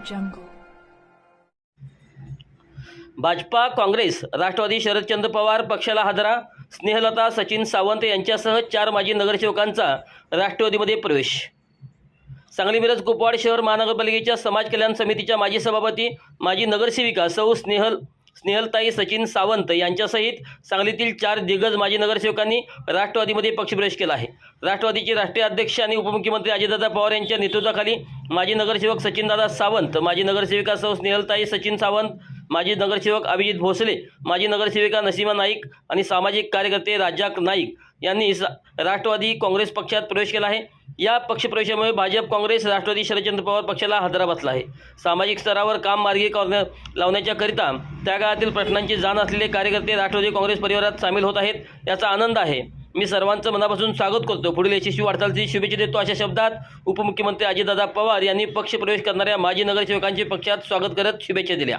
jungle. Bhajpa Congress Rashtrawadi Sharadchandra Pawar पक्षाला हादरा स्नेहलता सचिन सावंत यांच्यासह चार माजी नगरसेवकांचा राष्ट्रवादीमध्ये प्रवेश सांगली मिरज कुपवाड शहर महानगरपालिकेच्या समाज कल्याण समितीच्या माजी सभापती माजी नगरसेविका सौ स्नेहल स्नेहलताई सचिन सावंत यांच्यासहित सांगलीतील चार दिग्गज माजी नगरसेवकांनी राष्ट्रवादीमध्ये पक्षप्रवेश केला आहे. राष्ट्रवादीचे राष्ट्रीय अध्यक्ष आणि उपमुख्यमंत्री अजितदादा पवार यांच्या नेतृत्वाखाली माजी नगरसेवक सचिनदादा सावंत माजी नगरसेविका सौ स्नेहलताई सचिन सावंत माजी नगरसेवक अभिजित भोसले माजी नगरसेविका नसीमा नाईक आणि सामाजिक कार्यकर्ते राजाक नाईक यांनी राष्ट्रवादी काँग्रेस पक्षात प्रवेश केला आहे. या पक्षप्रवेशामुळे भाजप काँग्रेस राष्ट्रवादी शरदचंद्र पवार पक्षाला हादरा बसला आहे. सामाजिक स्तरावर काम मार्गी करण्या लावण्याच्याकरिता त्या काळातील प्रश्नांची जाण असलेले कार्यकर्ते राष्ट्रवादी काँग्रेस परिवारात सामील होत आहेत याचा आनंद आहे. मी सर्वांचं मनापासून स्वागत करतो. पुढील यशस्वी वाटचालची शुभेच्छा देतो अशा शब्दात उपमुख्यमंत्री अजितदादा पवार यांनी पक्षप्रवेश करणाऱ्या माजी नगरसेवकांचे पक्षात स्वागत करत शुभेच्छा दिल्या.